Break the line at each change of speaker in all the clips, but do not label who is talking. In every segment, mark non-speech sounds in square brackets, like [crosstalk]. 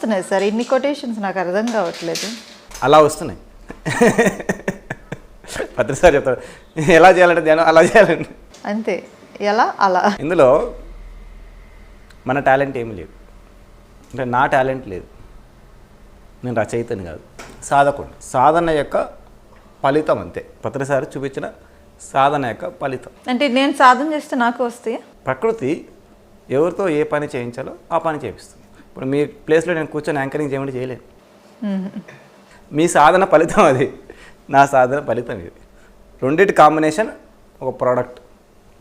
వస్తున్నాయి సార్. ఇన్ని కొటేషన్స్ నాకు అర్థం కావట్లేదు.
అలా వస్తున్నాయి. పత్రిసారి చెప్తాడు ఎలా చేయాలంటే ధ్యానం అలా చేయాలండి
అంతే. ఎలా? అలా.
ఇందులో మన టాలెంట్ ఏమీ లేదు. అంటే నా టాలెంట్ లేదు. నేను రచయితని కాదు. సాధకుడు సాధన యొక్క ఫలితం అంతే. ప్రతిసారి చూపించిన సాధన యొక్క ఫలితం.
అంటే నేను సాధన చేస్తే నాకు వస్తాయి?
ప్రకృతి ఎవరితో ఏ పని చేయించాలో ఆ పని చేపిస్తుంది. ఇప్పుడు మీ ప్లేస్లో నేను కూర్చొని యాంకరింగ్ చేయమంటే చేయలేను మీ సాధన ఫలితం అది. నా సాధన ఫలితం ఇది. రెండింటి కాంబినేషన్ ఒక ప్రోడక్ట్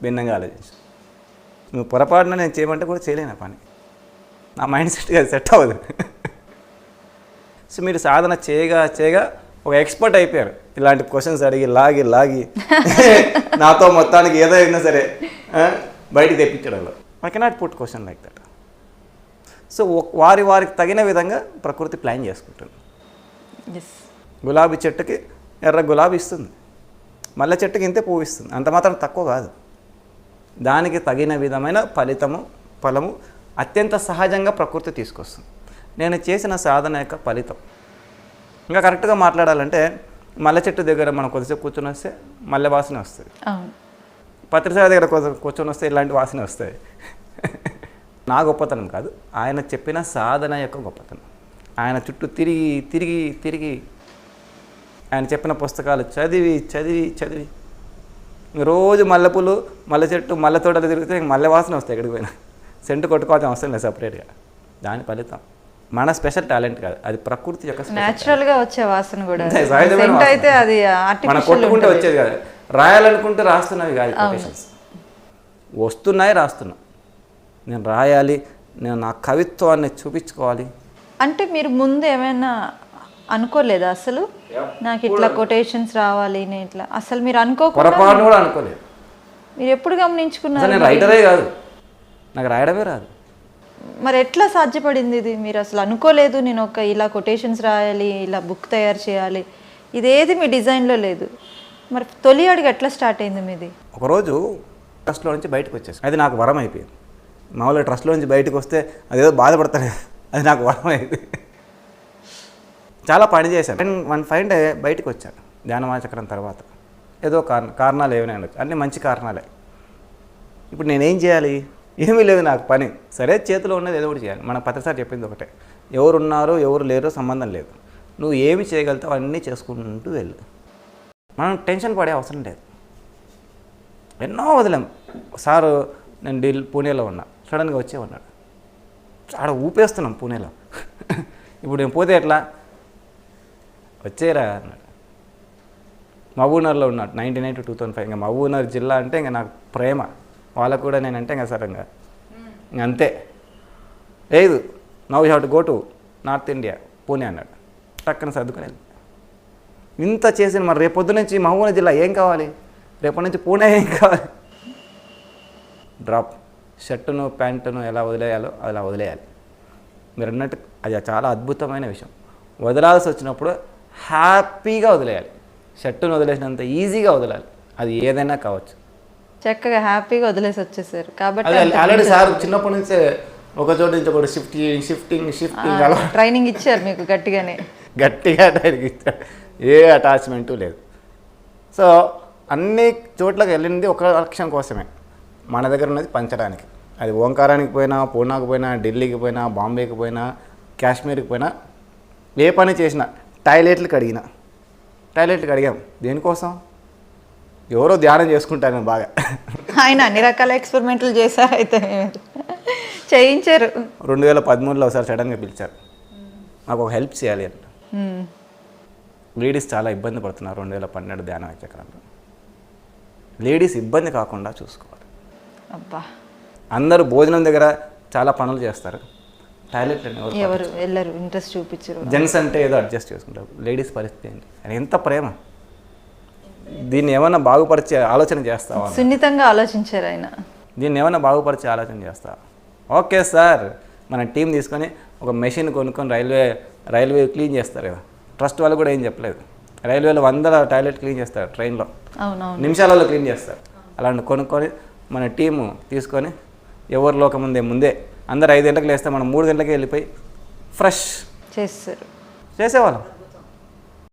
భిన్నంగా ఆలోచించు. నువ్వు పొరపాటున నేను చేయమంటే కూడా చేయలేను పని. నా మైండ్ సెట్గా అది సెట్ అవ్వదు. సో మీరు సాధన చేయగా చేయగా ఒక ఎక్స్పర్ట్ అయిపోయారు. ఇలాంటి క్వశ్చన్స్ అడిగి లాగి లాగి [laughs] నాతో మొత్తానికి ఏదో అయినా సరే బయటికి తెప్పించడంలో. I cannot put question like that so వారి వారికి తగిన విధంగా ప్రకృతి ప్లాన్ చేసుకుంటుంది. గులాబీ చెట్టుకి ఎర్ర గులాబీ ఇస్తుంది. మల్లె చెట్టుకి ఇంతే పువ్వు ఇస్తుంది. అంత మాత్రం తక్కువ కాదు. దానికి తగిన విధమైన ఫలితము ఫలము అత్యంత సహజంగా ప్రకృతి తీసుకొస్తుంది. నేను చేసిన సాధన యొక్క ఫలితం. ఇంకా కరెక్ట్గా మాట్లాడాలంటే మల్లె చెట్టు దగ్గర మనం కొద్దిసేపు కూర్చొని వస్తే మల్లె వాసన వస్తుంది.
అవును.
పత్రిసారి దగ్గర కూర్చొని వస్తే ఇలాంటి వాసన వస్తాయి నా గొప్పతనం కాదు. ఆయన చెప్పిన సాధన యొక్క గొప్పతనం. ఆయన చుట్టూ తిరిగి తిరిగి తిరిగి ఆయన చెప్పిన పుస్తకాలు చదివి చదివి చదివి. రోజు మల్లెపూలు మల్లె చెట్టు మల్లె తోటలు తిరిగితే మల్లె వాసన వస్తాయి ఎక్కడికి పోయినా. సెంటు కొట్టుకోవాల్సిన అవసరం లేదు సపరేట్గా దాని ఫలితం. మన స్పెషల్ టాలెంట్ కాదు. అది ప్రకృతి యొక్క
గా వచ్చే వాసన కూడా. అయితే అది
మనం కొట్టుకుంటే వచ్చేది కాదు. రాయాలనుకుంటే రాస్తున్నవి కాదు వస్తున్నాయి రాస్తున్నా. నేను రాయాలి నేను నా కవిత్వాన్ని చూపించుకోవాలి.
అంటే మీరు ముందు ఏమైనా అనుకోలేదా అసలు? నాకు ఇట్లా కొటేషన్స్ రావాలి నేను ఇట్లా. అసలు మీరు అనుకోకుండా
పొరపాటు కూడా అనుకోలేదు.
మీరు ఎప్పుడు గమనించుకున్నారు
నేను రైటరే కాదు. నాకు రాయడమే రాదు.
మరి ఎట్లా సాధ్యపడింది ఇది? మీరు అసలు అనుకోలేదు నేను ఒక ఇలా కొటేషన్స్ రాయాలి ఇలా బుక్ తయారు చేయాలి. ఇదేది మీ డిజైన్లో లేదు. మరి తొలి అడుగు ఎట్లా స్టార్ట్ అయింది మీది?
ఒకరోజు ట్రస్ట్లో నుంచి బయటకు వచ్చేసి అది నాకు వరం అయిపోయింది. మామూలుగా ట్రస్ట్లో నుంచి బయటకు వస్తే అదేదో బాధపడతాను అది నాకు వరమైంది చాలా పని చేశాను. అండ్ వన్ ఫైవ్ డే బయటకు వచ్చాను ధ్యానమాచక్రం తర్వాత. ఏదో కారణ కారణాలు ఏమైనా ఉండొచ్చు. అన్నీ మంచి కారణాలే. ఇప్పుడు నేనేం చేయాలి? ఏమీ లేదు నాకు పని. సరే చేతిలో ఉన్నది ఏదో ఒకటి చేయాలి. మన పత్రిసారి చెప్పింది ఒకటే. ఎవరున్నారో ఎవరు లేరో సంబంధం లేదు. నువ్వు ఏమి చేయగలుగుతావు అన్నీ చేసుకుంటూ వెళ్ళు. మనం టెన్షన్ పడే అవసరం లేదు. ఎన్నో వదిలాం. సారు నేను ఢిల్లీ పూణేలో ఉన్నా. సడన్గా వచ్చే ఉన్నాడు ఆడ ఊపేస్తున్నాం పూణేలో. ఇప్పుడు నేను పోతే ఎట్లా? వచ్చేరా అన్నాడు. మహబూబ్నగర్లో ఉన్నాడు ninety nine to two thousand five. ఇంకా మహబూబ్నగర్ జిల్లా అంటే ఇంకా నాకు ప్రేమ. వాళ్ళకు కూడా నేనంటే ఇంకా సరే ఇంకా ఇంక అంతే. లేదు now you have to go to north India Pune అన్నాడు. టక్కన సర్దుకొని వెళ్ళి. ఇంత చేసిన మరి రేపొద్దు నుంచి మహబూబ్నగర్ జిల్లా ఏం కావాలి? రేపటి నుంచి పూణే ఏం కావాలి? డ్రాప్. షర్టును ప్యాంటును ఎలా వదిలేయాలో అలా వదిలేయాలి. మీరు అన్నట్టు అది చాలా అద్భుతమైన విషయం. వదలాల్సి వచ్చినప్పుడు హ్యాపీగా వదిలేయాలి. షర్టును వదిలేసినంత ఈజీగా వదలాలి. అది ఏదైనా కావచ్చు.
చక్కగా హ్యాపీగా వదిలేసి వచ్చేసారు. కాబట్టి
ఆల్రెడీ సార్ చిన్నప్పటి నుంచే ఒక చోటు నుంచి ఒకటి షిఫ్టింగ్ షిఫ్టింగ్ షిఫ్టింగ్ అలా
ట్రైనింగ్ ఇచ్చారు మీకు గట్టిగానే.
గట్టిగా టైర్కి ఇచ్చాడు ఏ అటాచ్మెంటు లేదు. సో అన్ని చోట్లకి వెళ్ళింది ఒక లక్ష్యం కోసమే. మన దగ్గర ఉన్నది పంచడానికి. అది ఓంకారానికి పోయినా పూనాకు పోయినా ఢిల్లీకి పోయినా బాంబేకి పోయినా కాశ్మీర్కి పోయినా ఏ పని చేసినా టాయిలెట్లకు అడిగిన టాయిలెట్లకు అడిగాం దేనికోసం? ఎవరో ధ్యానం చేసుకుంటాను బాగా.
ఆయన అన్ని రకాల ఎక్స్పెరిమెంట్లు చేశారు అయితే. చేయించారు.
రెండు వేల పదమూడులో ఒకసారి సడన్గా పిలిచారు. నాకు ఒక హెల్ప్ చేయాలి అని.
మ్మ్.
లేడీస్ చాలా ఇబ్బంది పడుతున్నారు రెండు వేల పన్నెండు ధ్యాన చక్రంలో లేడీస్ ఇబ్బంది కాకుండా చూసుకోవాలి.
అబ్బా.
అందరూ భోజనం దగ్గర చాలా పనులు చేస్తారు. టాయిలెట్ ఎవరు
వెళ్ళరు ఇంట్రెస్ట్ చూపించరు.
జెంట్స్ అంటే ఏదో అడ్జస్ట్ చేసుకుంటారు. లేడీస్ పరిస్థితి ఏంటి? ఎంత ప్రేమ. దీన్ని ఏమైనా బాగుపరిచే ఆలోచన చేస్తావా?
సున్నితంగా ఆలోచించారు ఆయన.
దీన్ని ఏమైనా బాగుపరిచే ఆలోచన చేస్తా ఓకే సార్ మన టీం తీసుకొని ఒక మెషిన్ కొనుక్కొని రైల్వే రైల్వే క్లీన్ చేస్తారు కదా. ట్రస్ట్ వాళ్ళు కూడా ఏం చెప్పలేదు. రైల్వేలో వందల టాయిలెట్ క్లీన్ చేస్తారు ట్రైన్లో నిమిషాలలో క్లీన్ చేస్తారు. అలాంటి కొనుక్కొని మన టీము తీసుకొని ఎవరి లోకం ముందే ముందే అందరు ఐదు గంటలకు లేస్తే మనం మూడు గంటలకే వెళ్ళిపోయి ఫ్రెష్
చేస్తారు.
చేసేవాళ్ళం.